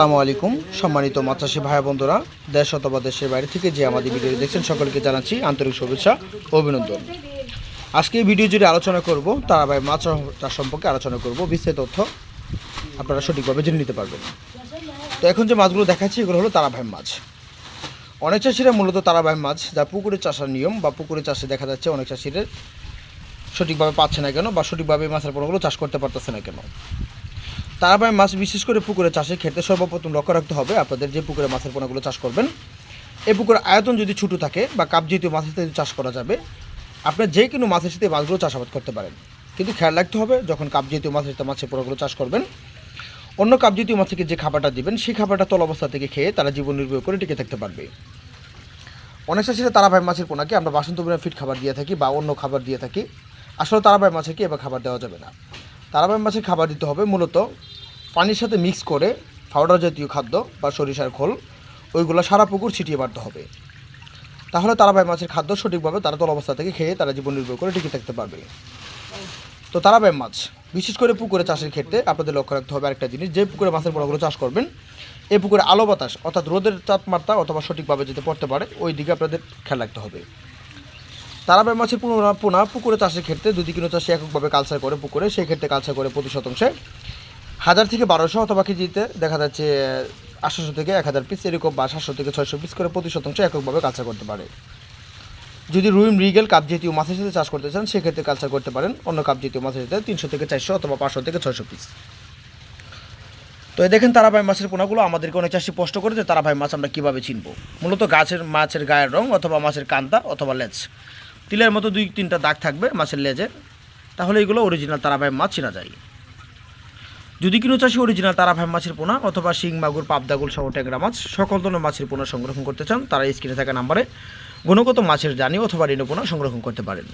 আসসালামু আলাইকুম, সম্মানিত মাছাশী ভাই বন্ধুরা দেশ অথবা দেশের বাইরে থেকে যে আমাদের ভিডিও দেখছেন, সকলকে জানাচ্ছি আন্তরিক শুভেচ্ছা অভিনন্দন। আজকে এই ভিডিও জুড়ে আলোচনা করব তারাবাই মাছ চাষ সম্পর্কে আলোচনা করব, বিস্তারিত তথ্য আপনারা সঠিকভাবে জেনে নিতে পারবেন। তো এখন যে মাছগুলো দেখাচ্ছি, এগুলো হলো তারাভাই মাছ। অনেক চাষিরা মূলত তারাভাই মাছ, যা পুকুরে চাষার নিয়ম বা পুকুরে চাষে দেখা যাচ্ছে অনেক চাষিদের সঠিকভাবে পাচ্ছে না কেন বা সঠিকভাবে মাছের পণ্যগুলো চাষ করতে পারতেছে না কেন। তারাবাই মাছ, বিশেষ করে পুকুরে চাষের ক্ষেত্রে সর্বপ্রথম লক্ষ্য রাখতে হবে আপনাদের যে পুকুরে মাছের পোনাগুলো চাষ করবেন। এই পুকুরের আয়তন যদি ছোটো থাকে বা কাপ জাতীয় মাছের সাথে চাষ করা যাবে আপনার যে কোনো মাছের সাথে মাছগুলো চাষাবাদ করতে পারেন। কিন্তু খেয়াল রাখতে হবে, যখন কাপ জাতীয় মাছের সাথে মাছের পোনাগুলো চাষ করবেন, অন্য কাপ জাতীয় মাছকে যে খাবারটা দিবেন, সেই খাবারটা তল অবস্থা থেকে খেয়ে তারা জীবন নির্বাহ করে টিকে থাকতে পারবে। অনেক চাষিরা তারাভাই মাছের পোনাকে আমরা বাসন্ত ফিট খাবার দিয়ে থাকি বা অন্য খাবার দিয়ে থাকি। আসলে তারাভাই মাছেকে এবার খাবার দেওয়া যাবে না। তারাভাই মাছের খাবার দিতে হবে মূলত পানির সাথে মিক্স করে পাউডার জাতীয় খাদ্য বা সরিষার খোল, ওইগুলো সারা পুকুর ছিটিয়ে মারতে হবে। তাহলে তারাভাই মাছের খাদ্য সঠিকভাবে তারা তল অবস্থা থেকে খেয়ে তারা জীবন নির্ভর করে টিকে থাকতে পারবে। তো তারাভাই মাছ, বিশেষ করে পুকুরে চাষের ক্ষেত্রে আপনাদের লক্ষ্য রাখতে হবে আরেকটা জিনিস, যে পুকুরে মাছের বড়গুলো চাষ করবেন এই পুকুরে আলো বাতাস অর্থাৎ রোদের তাপমাত্রা অথবা সঠিকভাবে যেতে পড়তে পারে, ওই দিকে আপনাদের খেয়াল রাখতে হবে। তারাবাই মাছের পোনা পোনা পুকুরে চাষের ক্ষেত্রে যদি কোনো চাষি এককভাবে কালচার করে পুকুরে, সেই ক্ষেত্রে কালচার করে প্রতি শতাংশে হাজার থেকে বারোশো অথবা কেজিতে দেখা যাচ্ছে আটশোশো থেকে এক হাজার পিস এরকম বা সাতশো থেকে ছয়শো পিস করে প্রতি শতাংশ এককভাবে কালচার করতে পারে। যদি রুইম মৃগেল কাপ জাতীয় মাছের সাথে চাষ করতে চান, সেক্ষেত্রে কালচার করতে পারেন অন্য কাপ জাতীয় মাছের সাথে তিনশো থেকে চারশো অথবা পাঁচশো থেকে ছয়শো পিস তো দেখেন তারাভাই মাছের পোনাগুলো, আমাদেরকে অনেক চাষি স্পষ্ট করে যে তারাভাই মাছ আমরা কীভাবে চিনব মূলত গাছের, মাছের গায়ের রং অথবা মাছের কান্তা অথবা লেজ। তিলের মতো দুই তিনটা দাগ থাকবে মাছের লেজে। তাহলে এগুলো অরিজিনাল তারাভাই মাছ চেনা যায়। যদি কোনো চাষি অরিজিনাল তারা ভাই মাছের পোনা অথবা শিং, মাগুর পাবদাগুল সহ ট্যাংরা মাছ, সকল ধরনের মাছের পোনা সংরক্ষণ করতে চান, তারা স্ক্রিনে থাকা নাম্বারে গুণগত মাছের জানি অথবা ঋণ পোনা সংরক্ষণ করতে পারেন।